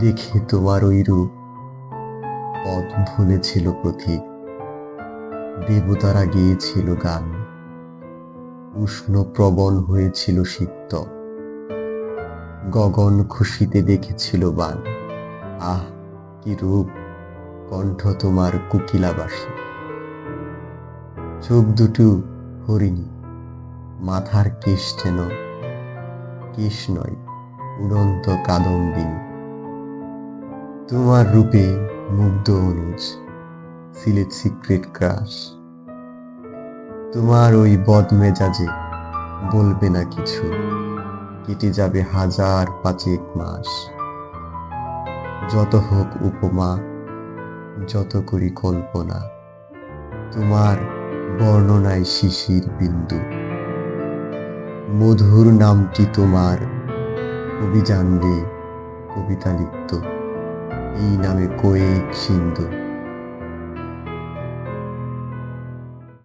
দেখে তোমার ওই রূপ। পথ ভুলেছিল পথিক। দেবতারা গিয়েছিল গান। উষ্ণ প্রবণ হয়েছিল সিক্ত। গগন খুশিতে দেখেছিল বান। আহ, কি রূপ! কণ্ঠ তোমার কুকিলাবাসী। চোখ দুটো হরিণী। মাথার কেশ যেন কেশ নয়, উড়ন্ত কাদম্বিনী। তোমার রূপে মুগ্ধ অনুজ, সিলেট সিক্রেট ক্রাশ। তোমার ওই বদমেজাজে বলবে না কিছু, কেটে যাবে হাজার পাঁচেক মাস। যত হোক উপমা, যত করি কল্পনা, তোমার বর্ণনায় শিশির বিন্দু। মধুর নামটি তোমার কবি জানলে কবিতা লিখত 이 남의 꼬에 진도